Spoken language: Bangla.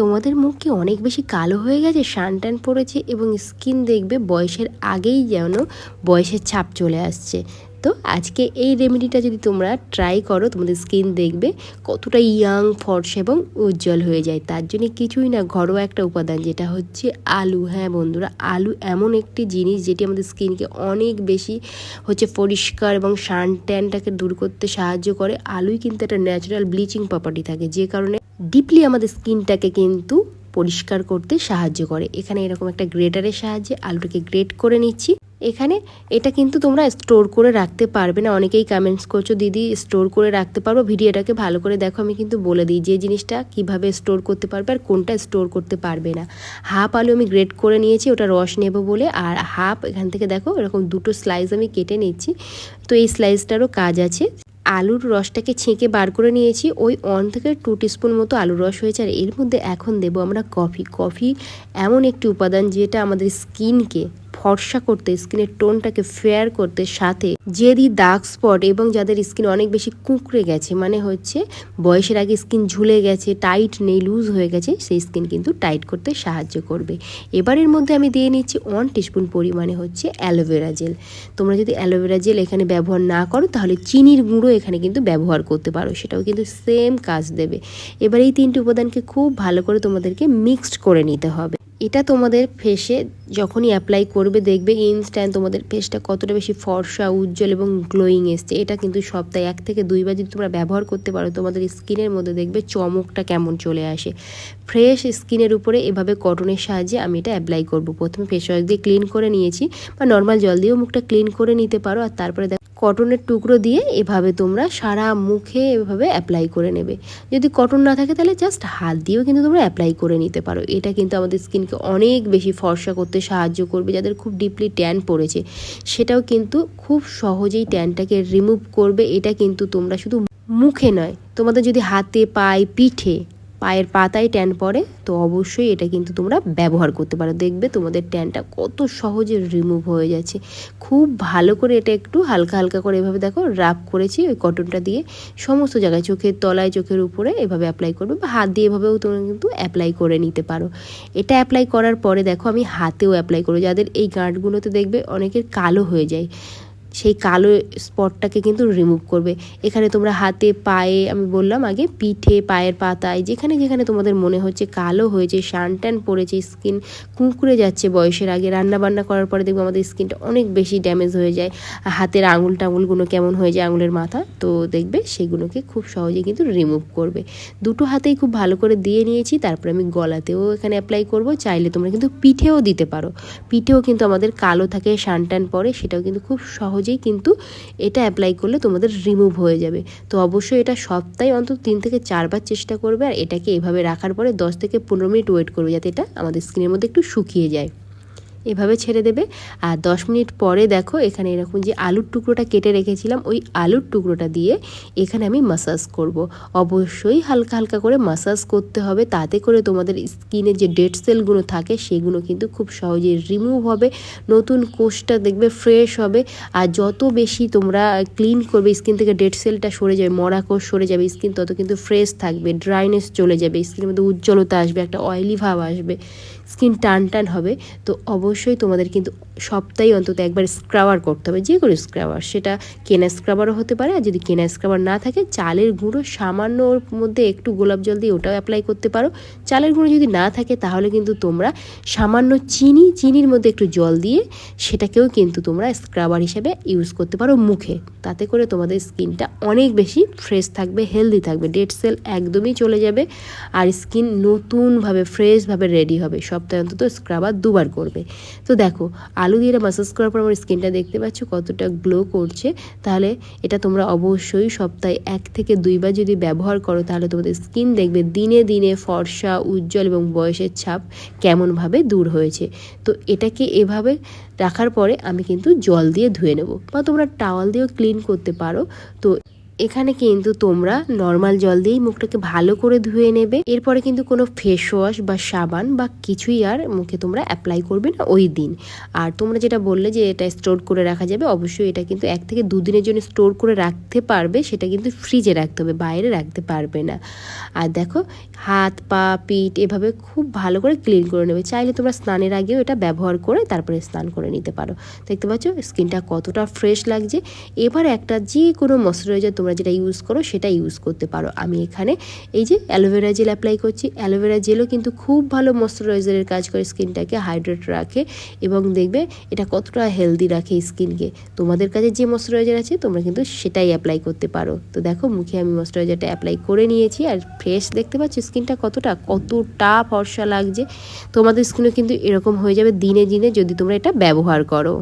তোমাদের মুখ কি অনেক বেশি কালো হয়ে গেছে, সান ট্যান পড়েছে এবং স্কিন দেখবে বয়সের আগেই যেন বয়সের ছাপ চলে আসছে। তো আজকে এই রেমেডিটা যদি তোমরা ট্রাই করো, তোমাদের স্কিন দেখবে কতটা ইয়াং ফর্স এবং উজ্জ্বল হয়ে যায়। তার জন্য কিছুই না, ঘরোয়া একটা উপাদান যেটা হচ্ছে আলু। হ্যাঁ বন্ধুরা, আলু এমন একটি জিনিস যেটি আমাদের স্কিনকে অনেক বেশি হচ্ছে পরিষ্কার এবং সান ট্যানটাকে দূর করতে সাহায্য করে। আলুই কিন্তু একটা ন্যাচারাল ব্লিচিং প্রপার্টি থাকে, যে কারণে ডিপলি আমাদের স্কিনটাকে কিন্তু পরিষ্কার করতে সাহায্য করে। এখানে এরকম একটা গ্রেটারের সাহায্যে আলুটাকে গ্রেট করে নিচ্ছি। এখানে এটা কিন্তু তোমরা স্টোর করে রাখতে পারবে না। অনেকেই কমেন্টস করছ, দিদি স্টোর করে রাখতে পারব? ভিডিওটাকে ভালো করে দেখো, আমি কিন্তু বলে দিই যে জিনিসটা কীভাবে স্টোর করতে পারবে আর কোনটা স্টোর করতে পারবে না। হাফ আলু আমি গ্রেট করে নিয়েছি, ওটা রস নেব বলে। আর হাফ এখান থেকে দেখো, এরকম দুটো স্লাইস আমি কেটে নিচ্ছি। তো এই স্লাইসটারও কাজ আছে। আলুর রসটাকে ছেঁকে বার করে নিয়েছি। ওই ওয়ান থেকে টু টিস্পুন মতো আলুর রস হয়েছে। আর এর মধ্যে এখন দেব আমরা কফি। কফি এমন একটি উপাদান যেটা আমাদের স্কিনকে ফর্সা করতে, স্কিনের টোনটাকে ফেয়ার করতে সাথে যেদি দাগ স্পট এবং যাদের স্কিন অনেক বেশি কুঁকড়ে গেছে মানে হচ্ছে বয়সের আগে স্কিন ঝুলে গেছে, টাইট নেই, লুজ হয়ে গেছে, সেই স্কিন কিন্তু টাইট করতে সাহায্য করবে। এবারের মধ্যে আমি দিয়ে নিচ্ছি ওয়ান টিস্পুন পরিমাণে হচ্ছে অ্যালোভেরা জেল। তোমরা যদি অ্যালোভেরা জেল এখানে ব্যবহার না করো, তাহলে চিনির গুঁড়ো এখানে কিন্তু ব্যবহার করতে পারো, সেটাও কিন্তু সেম কাজ দেবে। এবার এই তিনটি উপাদানকে খুব ভালো করে তোমাদেরকে মিক্সড করে নিতে হবে। এটা তোমাদের ফেসে যখনই অ্যাপ্লাই করবে, দেখবে ইনস্ট্যান্ট তোমাদের ফেসটা কতটা বেশি ফর্সা, উজ্জ্বল এবং গ্লোয়িং এসছে। এটা কিন্তু সপ্তাহে এক থেকে দুইবার যদি তোমরা ব্যবহার করতে পারো, তোমাদের স্কিনের মধ্যে দেখবে চমকটা কেমন চলে আসে। ফ্রেশ স্কিনের উপরে এভাবে কটনের সাহায্যে আমি এটা অ্যাপ্লাই করব। প্রথমে ফেস ওয়াশ দিয়ে ক্লিন করে নিয়েছি বা নর্মাল জল দিয়েও মুখটা ক্লিন করে নিতে পারো আর তারপরে কটনের টুকরো দিয়ে এভাবে তোমরা সারা মুখে এভাবে অ্যাপ্লাই করে নেবে। যদি কটন না থাকে তাহলে জাস্ট হাত দিয়েও কিন্তু তোমরা অ্যাপ্লাই করে নিতে পারো। এটা কিন্তু আমাদের স্কিনকে অনেক বেশি ফর্সা করতে সাহায্য করবে, যাদের খুব ডিপলি ট্যান পড়েছে। সেটাও কিন্তু খুব সহজেই ট্যানটাকে রিমুভ করবে। এটা কিন্তু তোমরা শুধু মুখে নয়, তোমাদের যদি হাতে, পায়ে, পিঠে পায়ের পাতায় ট্যান পড়ে, তো অবশ্যই এটা কিন্তু তোমরা ব্যবহার করতে পারো। দেখবে তোমাদের ট্যানটা কত সহজে রিমুভ হয়ে যাচ্ছে। খুব ভালো করে এটা একটু হালকা হালকা করে এভাবে দেখো রাব করেছি ওই কটনটা দিয়ে। সমস্ত জায়গায় চোখের তলায়, চোখের উপরে এভাবে অ্যাপ্লাই করবে বা হাত দিয়ে এভাবেও তোমরা কিন্তু অ্যাপ্লাই করে নিতে পারো। এটা অ্যাপ্লাই করার পরে দেখো আমি হাতেও অ্যাপ্লাই করব। যাদের এই গাঁটগুলোতে দেখবে অনেকের কালো হয়ে যায়। সেই কালো স্পটটাকে কিন্তু রিমুভ করবে। এখানে তোমরা হাতে পায়ে, আমি বললাম আগে, পিঠে, পায়ের পাতায়, যেখানে যেখানে তোমাদের মনে হচ্ছে কালো হয়েছে শান ট্যান পড়েছে, স্কিন কুঁকড়ে যাচ্ছে বয়সের আগে রান্না বান্না করার পরে দেখব আমাদের স্কিনটা অনেক বেশি ড্যামেজ হয়ে যায়। হাতের আঙুল টাঙুলগুলো কেমন হয়ে যায় আঙুলের মাথা, তো দেখবে সেগুলোকে খুব সহজে কিন্তু রিমুভ করবে। দুটো হাতেই খুব ভালো করে দিয়ে নিয়েছি, তারপরে আমি গলাতেও এখানে অ্যাপ্লাই করব, চাইলে তোমরা কিন্তু পিঠেও দিতে পারো। পিঠেও কিন্তু আমাদের কালো থাকে শান ট্যান পরে সেটাও কিন্তু খুব সহজ সহজেই কিন্তু এটা অ্যাপ্লাই করলে তোমাদের রিমুভ হয়ে যাবে। তো অবশ্যই এটা সপ্তাহে অন্তত তিন থেকে চারবার চেষ্টা করবে আর এটাকে এভাবে রাখার পরে দশ থেকে পনেরো মিনিট ওয়েট করবে যাতে এটা আমাদের স্কিনের মধ্যে একটু শুকিয়ে যায়। এভাবে ছেড়ে দেবে। আর দশ মিনিট পরে দেখো এখানে এরকম যে আলুর টুকরোটা কেটে রেখেছিলাম, ওই আলুর টুকরোটা দিয়ে এখানে আমি মাসাজ করব। অবশ্যই হালকা হালকা করে মাসাজ করতে হবে, তাতে করে তোমাদের স্কিনে যে ডেড সেলগুলো থাকে সেগুলো কিন্তু খুব সহজে রিমুভ হবে, নতুন কোষটা দেখবে ফ্রেশ হবে। আর যত বেশি তোমরা ক্লিন করবে স্কিন থেকে ডেড সেলটা সরে যাবে, মরা কোষ সরে যাবে স্কিন তত কিন্তু ফ্রেশ থাকবে ড্রাইনেস চলে যাবে স্কিনের মধ্যে উজ্জ্বলতা আসবে, একটা অয়েলি ভাব আসবে স্কিন টান টান হবে। তো অবশ্যই তোমাদের কিন্তু সপ্তাহে অন্তত একবার স্ক্রাবার করতে হবে, যে কোনো স্ক্রাবার সেটা কেনা স্ক্রাবারও হতে পারে, আর যদি কেনা স্ক্রাবার না থাকে, চালের গুঁড়ো সামান্য ওর মধ্যে একটু গোলাপ জল দিয়ে ওটাও অ্যাপ্লাই করতে পারো। চালের গুঁড়ো যদি না থাকে, তাহলে কিন্তু তোমরা সামান্য চিনি, চিনির মধ্যে একটু জল দিয়ে সেটাকেও কিন্তু তোমরা স্ক্রাবার হিসেবে ইউজ করতে পারো মুখে। তাতে করে তোমাদের স্কিনটা অনেক বেশি ফ্রেশ থাকবে হেলদি থাকবে। ডেড সেল একদমই চলে যাবে, আর স্কিন নতুনভাবে ফ্রেশভাবে রেডি হবে। সপ্তাহে অন্তত স্ক্রাবার দুবার করবে। তো দেখো, আলু দিয়ে এটা মাসাজ করার পর আমার স্কিনটা দেখতে পাচ্ছ কতটা গ্লো করছে। তাহলে এটা তোমরা অবশ্যই সপ্তাহে এক থেকে দুইবার যদি ব্যবহার করো, তাহলে তোমাদের স্কিন দেখবে দিনে দিনে ফর্সা, উজ্জ্বল এবং বয়সের ছাপ কেমনভাবে দূর হয়েছে। তো এটাকে এভাবে রাখার পরে আমি কিন্তু জল দিয়ে ধুয়ে নেব বা তোমরা টাওয়াল দিয়েও ক্লিন করতে পারো। তো এখানে কিন্তু তোমরা নর্মাল জল দিয়েই মুখটাকে ভালো করে ধুয়ে নেবে। এরপরে কিন্তু কোনো ফেস ওয়াশ বা সাবান বা কিছুই আর মুখে তোমরা অ্যাপ্লাই করবে না ওই দিন। আর তোমরা যেটা বললে যে এটা স্টোর করে রাখা যাবে, অবশ্যই এটা কিন্তু এক থেকে দুদিনের জন্য স্টোর করে রাখতে পারবে, সেটা কিন্তু ফ্রিজে রাখতে হবে, বাইরে রাখতে পারবে না। আর দেখো, হাত, পা, পিঠ এভাবে খুব ভালো করে ক্লিন করে নেবে। চাইলে তোমরা স্নানের আগেও এটা ব্যবহার করে তারপরে স্নান করে নিতে পারো। দেখতে পাচ্ছ স্কিনটা কতটা ফ্রেশ লাগছে। এবার একটা যে কোনো ময়শ্চারাইজার তোমরা যেটা ইউজ করো সেটা ইউজ করতে পারো। আমি এখানে এই যে অ্যালোভেরা জেল অ্যাপ্লাই করছি। অ্যালোভেরা জেলও কিন্তু খুব ভালো ময়শ্চারাইজারের কাজ করে স্কিনটাকে হাইড্রেট রাখে এবং দেখবে এটা কতটা হেলদি রাখে স্কিনকে। তোমাদের কাছে যে ময়শ্চারাইজার আছে, তোমরা কিন্তু সেটাই অ্যাপ্লাই করতে পারো। তো দেখো, মুখে আমি ময়শ্চারাইজারটা অ্যাপ্লাই করে নিয়েছি আর ফ্রেশ দেখতে পাচ্ছ স্কিনটা কতটা কতটা ফর্সা লাগছে। তোমাদের স্কিনও কিন্তু এরকম হয়ে যাবে দিনে দিনে যদি তোমরা এটা ব্যবহার করো।